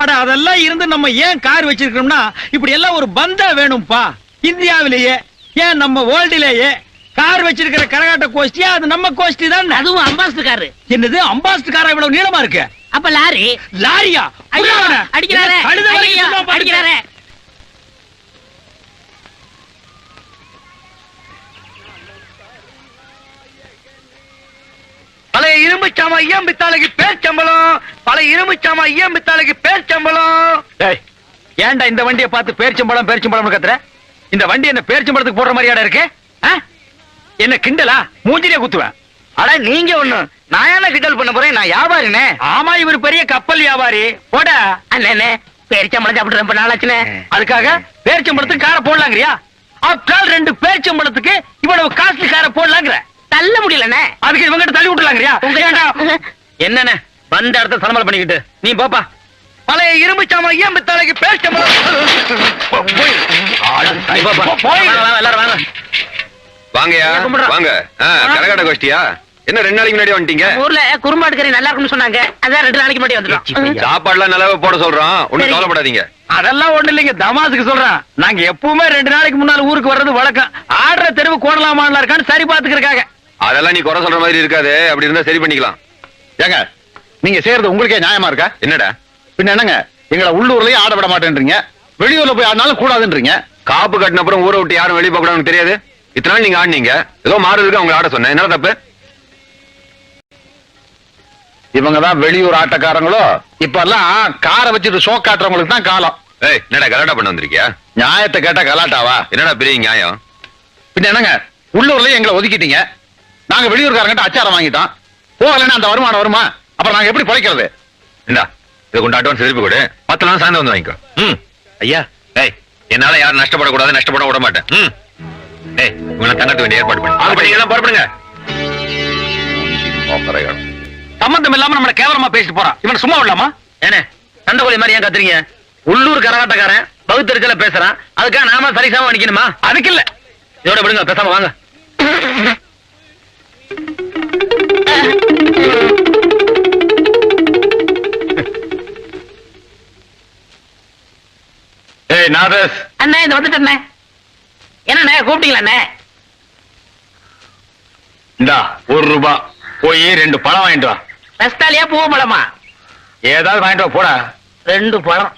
அட அதெல்லாம் இருந்து நம்ம ஏன் கார் வச்சிருக்கோம்னா இப்படி எல்லாம் ஒரு பந்தா வேணும்பா. இந்தியாவிலேயே ஏன் நம்ம வேர்ல்டிலேயே கார் வச்சிருக்கிற கரகாட்ட கோஷ்டியா அது நம்ம கோஷ்டி தான். அதுவும் அம்பாஸ்டர் காரு. என்னது அம்பாஸ்டர் காரா இவ்வளவு நீளமா இருக்கு? அப்ப லாரி. லாரியா? அடிக்கிறாரே. அடிக்கிறாரே. பழைய இரும்பு சாமா ஐயம் பித்தாளைக்கு பேர் சம்பளம் பழைய இரும்பு சாமா ஐயம் பித்தாளைக்கு பேர் சம்பளம். டேய், ஏன்டா இந்த வண்டியை பார்த்து பேரிச்சம்பழம் பேரிச்சம்பழம் கத்துற? இந்த வண்டி என்ன பேரிச்சம்பழத்துக்கு போடுற மாதிரியாடா இருக்கு? என்ன கிண்டலா? மூஞ்சிலே குத்துவேன். அட நீங்க ஒண்ணு. நான் என்ன கிண்டல் பண்ண போறேன்? நான் வியாபாரினே. ஆமா இவர் பெரிய கப்பல் வியாபாரி. போட. அண்ணே பேரிச்சம்பளம் சாப்பிட்டு ரொம்ப நாளாச்சுனே அதுக்காக பேரிச்சம்பழத்துக்கு காரை போடலாங்கிறியா? ஆப்டால் ரெண்டு பேரிச்சம்பழத்துக்கு இவ்வளவு காஸ்ட்லி காரை போடலாங்கிற. தள்ள முடியலண்ணே. அதுக்கு இவங்கிட்ட தள்ளி விட்டுலாங்கிறியா ஏன்டா? என்னண்ணே? வந்த இடத்த சலமலை பண்ணிக்கிட்டு. நீ போப்பா. பழைய இரும்பு சாமா ஐயம் பித்தாளைக்கு பேர் வாங்கயா. வாங்க ஆ, கரகாட்ட கோஷ்டியா? என்ன ரெண்டு நாளைக்கு முன்னாடி வந்துட்டீங்க? ஊர்ல குறும்பாடு கறி நல்லா இருக்கும்னு சொன்னாங்க. அதான் ரெண்டு நாளைக்கு முன்னாடி வந்துடும் சாப்பாடுலாம் நல்லாவே போட சொல்றோம் ஒண்ணும் சரி. கவலைப்படாதீங்க. அதெல்லாம் ஒண்ணு இல்லைங்க. தமாசுக்கு சொல்றேன். நாங்க எப்பவுமே ரெண்டு நாளைக்கு முன்னால ஊருக்கு வர்றது வழக்கம். ஆடுற தெருவு கோடலாமான்ல இருக்கான்னு சரி பாத்துக்கிறக்காக அதெல்லாம் நீ குறை சொல்ற மாதிரி இருக்காது. அப்படி இருந்தா சரி பண்ணிக்கலாம். ஏங்க நீங்க செய்யறது உங்களுக்கே நியாயமா இருக்கா? என்னடா? பின்ன என்னங்க எங்களை உள்ளூர்லயே ஆட விட மாட்டேன்றீங்க. வெளியூர்ல போய் ஆடினாலும் கூடாதுன்றீங்க. காப்பு கட்டின அப்புறம் ஊரை விட்டு யாரும் வெளியே போக கூடாதுன்னு தெரியாது. இத்தனை நாள் நீங்க ஆடினீங்க. ஏதோ மாறுதுக்கு அவங்க ஆட சொன்னேன். என்ன தப்பு? இவங்க தான் வெளியூர் ஆட்டக்காரங்களோ? இப்ப எல்லாம் காரை வச்சுட்டு ஷோ காட்டுறவங்களுக்கு தான் காலம். ஏய் என்னடா கலாட்டா பண்ண வந்திருக்கியா? நியாயத்தை கேட்டா கலாட்டாவா? என்னடா பெரிய நியாயம்? பின்ன என்னங்க உள்ளூர்லயே எங்களை ஒதுக்கிட்டீங்க. நாங்க வெளியூர்காரங்கிட்ட அச்சாரம் வாங்கிட்டோம். போகலைன்னா அந்த வருமானம் வருமா? அப்புறம் நாங்க எப்படி பிழைக்கிறது? இந்தா இதை கொண்டு அட்வான்ஸ் திருப்பி கொடு. பத்து நாள் சாயந்தரம் வந்து வாங்கிக்கோ. ம். ஐயா ஏய் என்னால யாரும் நஷ்டப்படக்கூடாது நஷ்டப்பட விட மாட்டேன். ம். ஏய் உங்களை தங்கத்துக்கு வேண்டிய ஏற்பாடு பண்ணு. அது எல்லாம் புறப்படுங்க. சம்பந்தம் இல்லாம நம்மள கேவலமா பேசிட்டு போறான் இவன் சும்மா விடலாமா? ஏனே சண்டைக்கோழி மாதிரி ஏன் கத்துறீங்க? உள்ளூர் கரகாட்டக்காரன் பகுத்தறிச்சல பேசுறான். அதுக்காக நாம சரிசமா நிக்கணுமா? அதுக்கு இல்ல. இதோட விடுங்க பேசாம வாங்க. ஏய் நாதஸ் அண்ணே இந்த வந்துட்டேண்ணே என்னண்ணே கூப்பிட்டீங்களா அண்ணே? இந்தா ஒரு ரூபா. போய் ரெண்டு பழம் வாங்கிட்டு வா. ரஸ்தாலியா பூ பழமா? ஏதாவது வாங்கிட்டு வா போடா. ரெண்டு பழம்.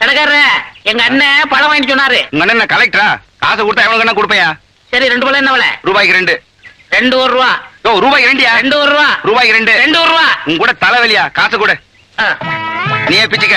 கடைக்காரரே எங்க அண்ணன் பழம் வாங்கிட்டு சொன்னாரு. உங்க அண்ணன் கலெக்டரா காசு கொடுத்தா எவ்வளவு கண்ணா கொடுப்பையா? சரி ரெண்டு பழம் என்ன விலை? ரூபாய்க்கு ரெண்டு. ரெண்டு ஒரு ரூபா. ஓ ரூபாய்க்கு ரெண்டியா ரெண்டு ஒரு ரூபா ரூபாய்க்கு ரெண்டு ரெண்டு ஒரு ரூபா உங்க கூட தலைவலியா? காசு கூட. நீயே பிச்சுக்க.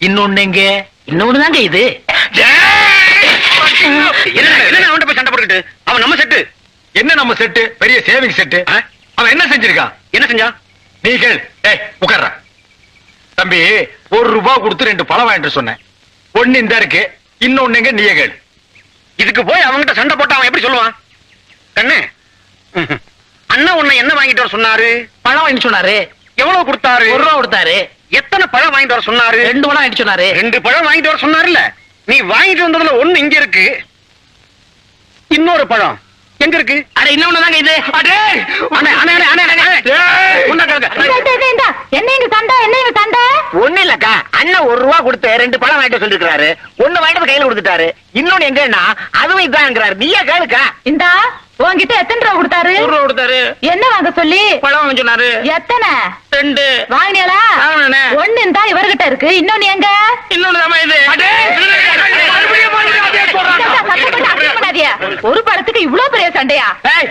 இன்னொன்னு எங்க? இன்னொன்னு தாங்க இது. என்ன என்ன அவன்கிட்ட போய் சண்டை போட்டுக்கிட்டு? அவன் நம்ம செட்டு. என்ன நம்ம செட்டு? பெரிய சேவிங் செட்டு. அவன் என்ன செஞ்சிருக்கான்? என்ன செஞ்சா நீ கேள். ஏய் உட்கார்ற. தம்பி ஒரு ரூபாய் கொடுத்து ரெண்டு பழம் வாங்கிட்டு சொன்னேன். ஒண்ணு இந்த இருக்கு இன்னொன்னு எங்க கேள். இதுக்கு போய் அவன்கிட்ட சண்டை போட்டு அவன் எப்படி சொல்லுவான்? கண்ணு. அண்ணன் உன்னை என்ன வாங்கிட்டு வர சொன்னாரு? பழம் வாங்கிட்டு சொன்னாரு. எவ்வளவு கொடுத்தாரு? ஒரு ரூபா கொடுத்தாரு. எத்தனை பழம் வாங்கிட்டு வர சொன்னாரு? ரெண்டு பழம் வாங்கிட்டு சொன்னாரு. ரெண்டு பழம் வாங்கிட்டு வர சொன்னாருல்ல. நீ வாங்கிட்டு வந்ததுல ஒண்ணு இங்க இருக்கு. இன்னொரு பழம் எங்க இருக்கு? அட இன்னொன்னு தாங்க இது. அடே! அண்ணே அண்ணே அண்ணே. என்ன எங்க சண்டை? என்ன எங்க சண்டை? ஒண்ணு இல்லக்கா. அண்ணன் ஒரு ரூபா கொடுத்து ரெண்டு பழம் வாங்கிட்டு சொல்லிருக்காரு ஒண்ணு வாங்கிட்டு கையில கொடுத்துட்டாரு. இன்னொன்னு எங்கன்னா அதுவும் இதாங்கிறாரு நீயே கேளுக்கா. இந்தா. உன்கிட்ட எத்தனை ரூபா கொடுத்தாரு? ரூபா கொடுத்தாரு. என்ன வாங்க சொல்லி? பழம் வாங்க சொன்னாரு. எத்தனை? ரெண்டு. வாங்கினேனே. ஒண்ணு இந்தா இவர்கிட்ட இருக்கு. இன்னொன்னு எங்க? இன்னொன்னு இது. ஒரு படத்துக்கு இவ்வளவு பெரிய சண்டையா? ஏய்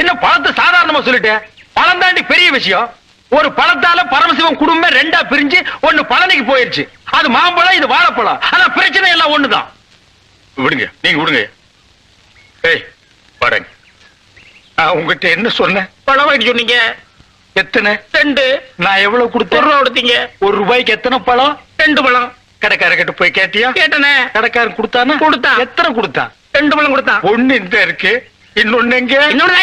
என்ன பழத்தை சாதாரணமா சொல்லிட்டு? பழம் தாண்டி பெரிய விஷயம். ஒரு பழத்தால பரமசிவம் குடும்பம் ரெண்டா பிரிஞ்சு ஒண்ணு பழனிக்கு போயிருச்சு. அது மாம்பழம் இது வாழைப்பழம். ஆனா பிரச்சனை எல்லாம் ஒண்ணுதான். விடுங்க நீங்க விடுங்க ஏய் பாருங்க. நான் உங்ககிட்ட என்ன சொன்னேன்? பழம் வாங்கிட்டு சொன்னீங்க. எத்தனை? ரெண்டு. நான் எவ்வளவு ஒரு கொடுத்தேன் ரூபா கொடுத்தீங்க. ஒரு ரூபாய்க்கு எத்தனை பழம்? ரெண்டு பழம். கடைக்காரர்கிட்ட போய் கேட்டியா? கேட்டனே. கடைக்காரன் கொடுத்தானா? கொடுத்தான். எத்தனை கொடுத்தான்? ரெண்டு பழம் கொடுத்தான் ஒண்ணு இந்த இருக்கு இன்னொன்னு எங்க? இன்னொன்னு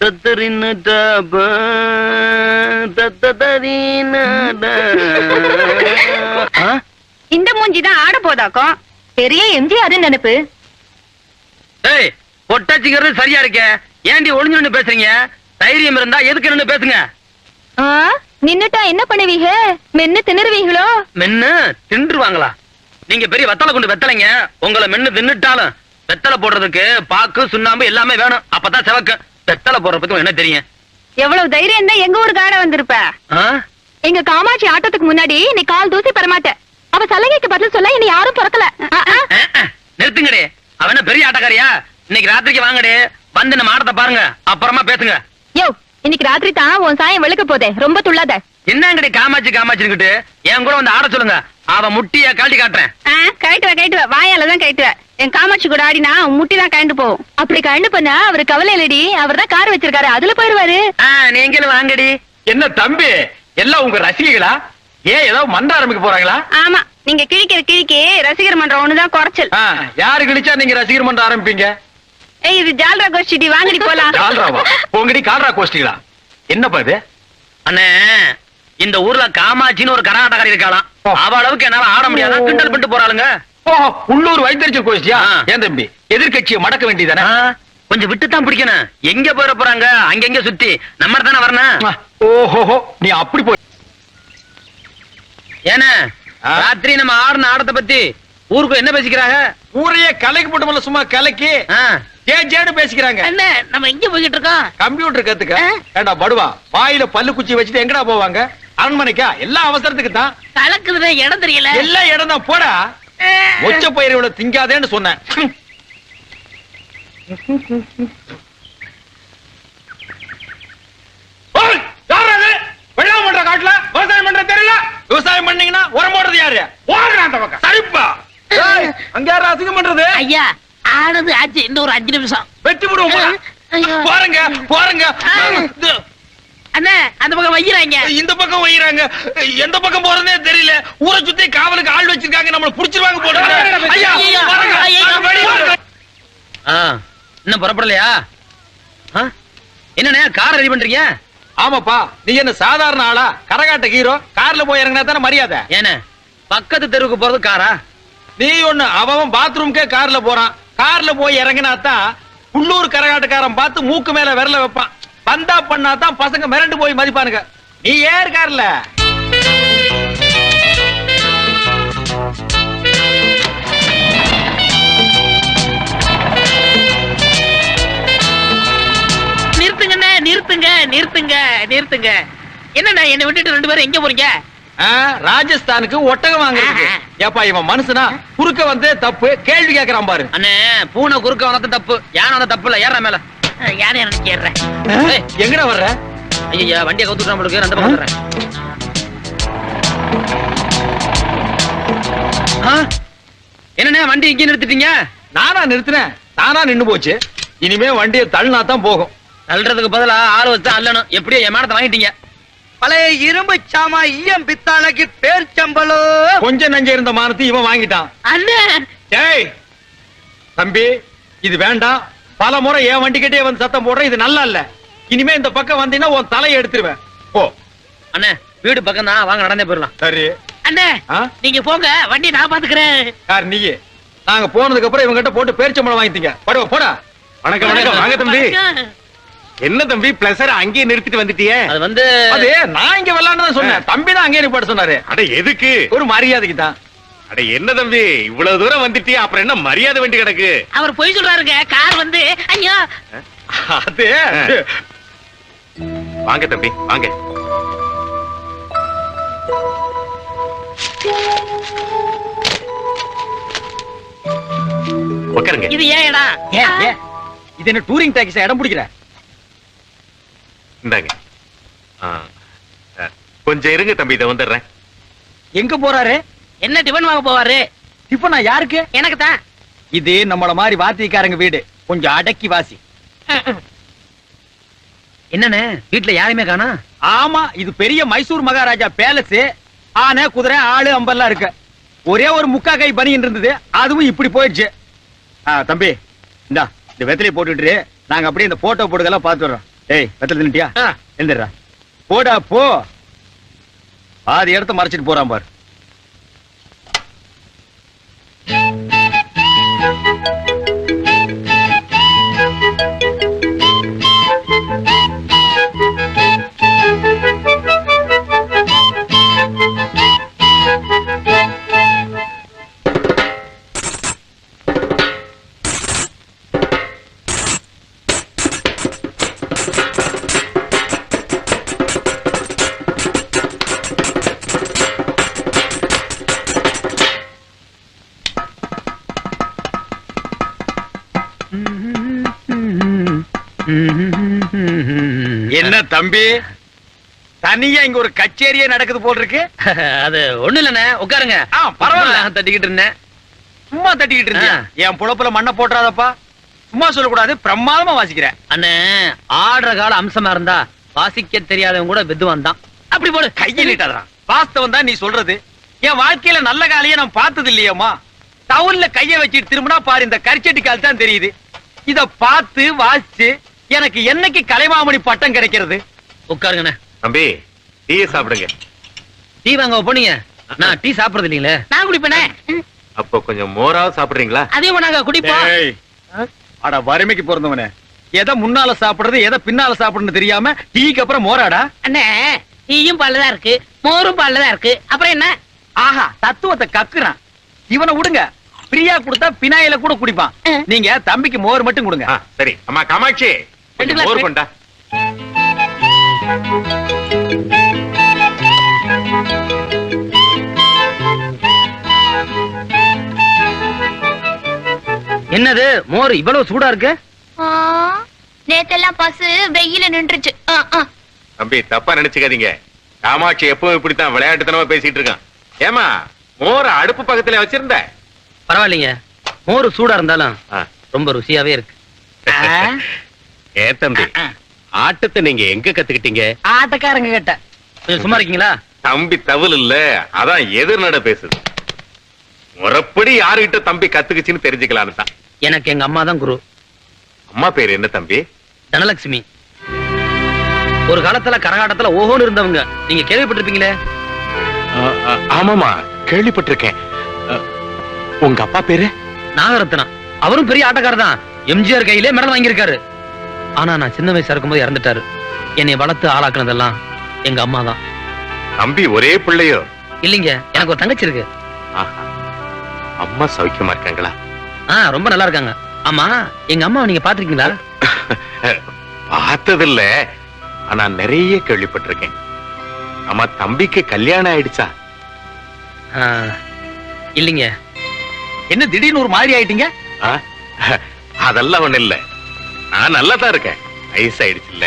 தான் இது ஐயோ. தத்தரினா நானா, தத்தரினா நானா, தரனனனா, நனனனனா. தத்தரின டாபா, தத்ததரினா டா. ஆ? இந்த மூஞ்சி தான் ஆட போதாக்கும். பெரிய எம்ஜிஆர் நினைப்பு. ஏய் பொட்டாச்சிங்கிறது சரியா இருக்க. ஏன்டி ஒளிஞ்சு நின்னு பேசுறீங்க? தைரியம் இருந்தா எதுக்கு நின்னு பேசுங்க? நின்னுட்டா என்ன பண்ணுவீங்க? மென்னு திணறுவீங்களோ மென்னு தின்றுவாங்களா நீங்க பெரிய வெத்தலை கொண்டு வெத்தலைங்க. உங்களை மென்னு தின்னுட்டாலும் வெத்தலை போடுறதுக்கு பாக்கு சுண்ணாம்பு எல்லாமே வேணும். அப்பதான் செவக்கு. வெத்தலை போடுற பத்தி என்ன தெரியும்? எவ்வளவு தைரியம் தான் எங்க ஊருக்கு ஆட வந்திருப்ப? எங்க காமாட்சி ஆட்டத்துக்கு முன்னாடி நீ கால் தூசி பெறமாட்ட அவ சலங்கைக்கு பதில் சொல்ல இனி யாரும் பிறக்கல நிறுத்துங்கடே. அவன் என்ன பெரிய ஆட்டக்காரியா? இன்னைக்கு ராத்திரிக்கு வாங்கடே. வந்து நம்ம ஆட்டத்தை பாருங்க. அப்புறமா பேசுங்க. யோ இன்னைக்கு ராத்திரி தான் உன் சாயம் வெளுக்க போதே. ரொம்ப துள்ளாத. என்னங்கடி காமாச்சி காமாச்சின்னுகிட்டு என் கூட வந்து ஆட சொல்லுங்க. அவ முட்டிய காட்டி காட்டுறேன். கழட்டுவ கழட்டுவ. வாயால தான் கழட்டுவ. என் காமாட்சி கூட ஆடினா முட்டி தான் கழண்டு போகும். அப்படி கழண்டு பண்ணா அவரு கவலை இல்லடி. அவர் தான் கார் வச்சிருக்காரு. அதுல போயிருவாரு ஆ, நீங்களும் வாங்கடி? என்ன தம்பி? எல்லாம் உங்க ரசிகைகளா ஏன் ஏதோ மண்ட ஆரம்பிக்க போறாங்களா? ஆமா நீங்க கிழிக்கிற கிழிக்கி ரசிகர் மன்றம் ஒண்ணுதான் குறைச்சல். யாரு கிழிச்சா நீங்க ரசிகர் மன்றம் ஆரம்பிப்பீங்க? ஏய் இது ஜால்ரா கோஷ்டி வாங்கடி போலாம். கால்ராவா உங்கடி கால்ரா கோஷ்டிகளா? என்னப்பா இது? அண்ணே இந்த ஊர்ல காமாட்சின்னு ஒரு கரகாட்டக்காரி இருக்காளாம். அவ அளவுக்கு என்னால ஆட முடியாத? கிண்டல் பண்ணிட்டு போறாளுங்க. உள்ளூர் வைத்தறிச்சல் கோஷ்டியா. ஏன் தம்பி? எதிர்கட்சியை மடக்க வேண்டியதானே? கொஞ்சம் விட்டு தான் பிடிக்கணும். எங்க போயிட போறாங்க? அங்கங்க சுத்தி? நம்ம தானே வரணும்? ஓஹோஹோ நீ அப்படி போய் ஏன்னா ஆ? ராத்திரி நம்ம ஆடின ஆடத்தை பத்தி ஊருக்கு என்ன பேசிக்கிறாங்க? ஊரையே கலைக்கு போட்டோம்ல சும்மா கலைக்கு ஆ, ஜே ஜேடு பேசிக்கிறாங்க. என்ன நம்ம எங்க போய்கிட்டு இருக்கோம்? கம்ப்யூட்டர் கத்துக்க. ஏண்டா படுவா? வாயில பல்லு குச்சி வச்சுட்டு எங்கடா போவாங்க? அரண்மனைக்கா? எல்லா அவசரத்துக்கு தான் கலக்குதுன்னு இடம் தெரியல. எல்லா இடம் தான் போடா. மொச்ச பயிர் இவ்வளவு திங்காதேன்னு சொன்னேன். ஓய், யார் அது? வெள்ளாமை பண்ற காட்டுல? விவசாயம் பண்ற தெரியல? விவசாயம் பண்ணீங்கன்னா உரம் போடுறது யாரு? ஓடுறா அந்த பக்கம். சரிப்பா. அங்க யாரும் அசிங்கம் பண்றது? ஐயா ஆனது ஆச்சு. இன்னும் ஒரு அஞ்சு நிமிஷம். வெட்டி விடுவோம் ஐயோ. போறங்க போறங்க அண்ணே அந்த பக்கம் வைக்கிறாங்க இந்த பக்கம் வைக்கிறாங்க எந்த பக்கம் போறதே தெரியல. ஊரை சுத்தி காவலுக்கு ஆள் வச்சிருக்காங்க நம்மள புடிச்சிருவாங்க போடுறாங்க இன்னும் புறப்படலையா? ஆ? என்னண்ணே கார் ரெடி பண்றீங்க? ஆமாப்பா நீ என்ன சாதாரண ஆளா? கரகாட்ட ஹீரோ கார்ல போய் இறங்கினா தானே மரியாதை? ஏண்ணே பக்கத்து தெருவுக்கு போறது காரா நீ ஒண்ணு அவன் பாத்ரூம்க்கே கார்ல போறான். கார்ல போய் இறங்கினா தான் உள்ளூர் கரகாட்டக்காரன் பார்த்து மூக்கு மேல விரல வைப்பான். பந்தா பண்ணா தான் பசங்க மிரண்டு போய் மதிப்பானுங்க. நீ ஏன் கார்ல நிறுத்துங்கண்ணே நிறுத்துங்க நிறுத்துங்க நிறுத்துங்க. என்னண்ணா என்னை விட்டுட்டு ரெண்டு பேரும் எங்க போறீங்க? ராஜஸ்தானுக்கு ஒட்டகம் வாங்குறதுக்கு. ஆ. ஏப்பா இவன் மனுஷனா? குறுக்க வந்து தப்பு. கேள்வி கேக்குறான் பாரு. அண்ணே பூனை குறுக்க வந்தது தப்பு. யானை வந்த தப்பு இல்ல ஏற மேல. யாரை ஏய், எங்கடா வர்ற? ஐயா வண்டியை கவுத்துட்டு நம்மளுக்கு அந்த பக்கம்? என்னண்ணே வண்டி இங்கே நிறுத்திட்டீங்க? நானா நிறுத்தினேன். தானா நின்னு போச்சு. இனிமே வண்டியை தள்ளினா தான் போகும். தள்ளுறதுக்கு பதிலா ஆள் வச்சு அள்ளணும். எப்படியோ என் மானத்தை வாங்கிட்டீங்க. பழைய இரும்பு சாமா ஈயம் பித்தாளைக்கு பேர்ச்சம்பளம் கொஞ்சம் நஞ்ச இருந்த மானத்தை இவன் வாங்கிட்டான். அண்ணே! ஏய் தம்பி இது வேண்டாம். பல முறை என் வண்டிக்கிட்டே வந்து சத்தம் போடுற இது நல்லா இல்ல. இனிமே இந்த பக்கம் வந்தீங்கன்னா உன் தலையை எடுத்துருவேன். ஓ அண்ணே வீடு பக்கம் தான் வாங்க நடந்தே போயிடலாம். சரி. அண்ணே? நீங்க போங்க. வண்டி நான் பாத்துக்கிறேன். யார் நீயே? நாங்க போனதுக்கு அப்புறம் இவங்க கிட்ட போட்டு பேரிச்சம்பளம் வாங்கிட்டீங்க. படுவா போடா. வணக்கம் வணக்கம். வாங்க தம்பி. என்ன தம்பி பிளஸர் அங்கேயே நிறுத்திட்டு வந்துட்டியே? அது வந்து அது நான் இங்க விளையாண்டு சொன்னேன். தம்பி தான் அங்கேயே நிப்பாட்ட சொன்னாரு. அட எதுக்கு? ஒரு மரியாதைக்கு தான் அட என்ன தம்பி இவ்வளவு தூரம் வந்துட்டியே? அப்புறம் என்ன மரியாதை வேண்டி கிடக்கு? அவர் பொய் சொல்றாருங்க. கார் வந்து ஐயோ. அது? வாங்க தம்பி வாங்க. உட்காருங்க. இது ஏன் இடம்? இது என்ன டூரிங் டாக்ஸி இடம் பிடிக்கிற இந்தாங்க. கொஞ்சம் இருங்க தம்பி இதை வந்துடுறேன். எங்க போறாரு? என்ன டிபன் வாங்க போவாரு? டிஃபனா யாருக்கு? எனக்கு தான். இது நம்மள மாதிரி வாத்திக்காரங்க வீடு. கொஞ்சம் அடக்கி வாசி. என்னண்ணே? வீட்டுல யாரையுமே காணா? ஆமா இது பெரிய மைசூர் மகாராஜா பேலஸ். ஆனை குதிரை ஆளு அம்பெல்லாம் இருக்கு. ஒரே ஒரு முக்கா கை பனியின் இருந்தது. அதுவும் இப்படி போயிடுச்சு. ஆ, தம்பி இந்தா இந்த வெத்தலையை போட்டுட்டு நாங்க அப்படியே இந்த போட்டோ போட்டுக்கெல்லாம் பார்த்து வர்றோம். ஏய் வெத்தலை தின்னுட்டியா? எழுந்துடுறா போடா போ. பாதி இடத்த மறைச்சிட்டு போறான் பாரு. Thank you. தம்பி தனியா இங்க ஒரு கச்சேரியே நடக்குது போல் இருக்கு அது ஒண்ணு இல்லண்ணே உட்காருங்க. பரவாயில்ல. தட்டிக்கிட்டு இருந்தேன். சும்மா தட்டிக்கிட்டு இருந்தியா? ஆ. என் புழப்புல மண்ணை போட்டுறாதப்பா. சும்மா சொல்லக்கூடாது பிரமாதமா வாசிக்கிறேன் அண்ணே ஆடுற கால அம்சமா இருந்தா வாசிக்க தெரியாதவன் கூட வித்துவான் தான். அப்படி போடு. கையை நீட்டாதடா. வாஸ்தவம் தான் நீ சொல்றது. என் வாழ்க்கையில நல்ல காலையே நான் பார்த்தது இல்லையேம்மா. டவுன்ல கைய வச்சுட்டு திரும்பினா பாரு இந்த கரிச்சட்டி கால் தான் தெரியுது. இத பார்த்து வாசிச்சு எனக்கு என்னைக்கு கலைமாமணி பட்டம் கிடைக்கிறது? உட்காருங்கண்ணே. தம்பி டீயை சாப்பிடுங்க. டீ வாங்க போனீங்க நான் டீ சாப்பிடுறது இல்லீங்களே. நான் குடிப்பேனே. அப்போ கொஞ்சம் மோராவது சாப்பிடுறீங்களா? அதையும் நாங்க குடிப்போம். அட வறுமைக்கு பிறந்தவனே எதை முன்னால சாப்பிடுறது எதை பின்னால சாப்பிடுறது தெரியாம டீக்கு அப்புறம் மோராடா? அண்ணே டீயும் பால்ல இருக்கு மோரும் பால்ல தான் இருக்கு. அப்புறம் என்ன? ஆஹா தத்துவத்தை கக்குறான். இவனை விடுங்க. ஃப்ரீயா கொடுத்தா பினாயில கூட குடிப்பான். நீங்க தம்பிக்கு மோர் மட்டும் கொடுங்க. சரி. அம்மா காமாட்சி. மோர் வே- கொண்டா. என்னது? மோர் இவ்வளவு சூடா இருக்கு? நேத்தெல்லாம் பசு வெயில நின்றுச்சு. தம்பி தப்பா நினைச்சுக்காதீங்க. காமாட்சி எப்பவும் இப்படித்தான் விளையாட்டுத்தனமா பேசிட்டு இருக்கான். ஏமா மோர அடுப்பு பக்கத்துல வச்சிருந்த? பரவாயில்லைங்க. மோர் சூடா இருந்தாலும். ரொம்ப ருசியாவே இருக்கு. ஏ தம்பி ஆட்டத்தை நீங்க எங்க கத்துக்கிட்டீங்க? ஆட்டக்காரங்க கிட்ட. சும்மா இருக்கீங்களா? தம்பி தவல் இல்ல அதான் எதிர்நட பேசுது. முறப்படி யாருகிட்ட தம்பி கத்துக்குச்சுன்னு தெரிஞ்சுக்கலான்னு தான். எனக்கு எங்க அம்மா தான் குரு. அம்மா பேர் என்ன தம்பி? தனலட்சுமி ஒரு காலத்துல கரகாட்டத்துல ஓஹோன்னு இருந்தவங்க. நீங்க கேள்விப்பட்டிருப்பீங்களே? ஆமாமா கேள்விப்பட்டிருக்கேன். உங்க அப்பா பேரு? நாகரத்னம் அவரும் பெரிய ஆட்டக்காரர் தான். எம்ஜிஆர் கையிலே மெடல் வாங்கியிருக்காரு. ஆனா நான் சின்ன வயசா இருக்கும்போது இறந்துட்டாரு. என்னை வளர்த்து ஆளாக்குனதெல்லாம் எங்க அம்மா தான் தம்பி ஒரே பிள்ளையோ? இல்லைங்க எனக்கு ஒரு தங்கச்சி இருக்கு. ஆஹா. அம்மா சௌக்கியமா இருக்காங்களா? ஆ ரொம்ப நல்லா இருக்காங்க. ஆமா எங்க அம்மாவை நீங்க பாத்திருக்கீங்களா பார்த்ததில்ல. ஆனா நிறைய கேள்விப்பட்டிருக்கேன். ஆமா தம்பிக்கு கல்யாணம் ஆயிடுச்சா? ஆ, இல்லைங்க. என்ன திடீர்னு ஒரு மாதிரி ஆயிட்டீங்க? அதெல்லாம் ஒண்ணு இல்ல. நான் நல்லா தான் இருக்கேன். ஐஸ் ஆயிடுச்சுல்ல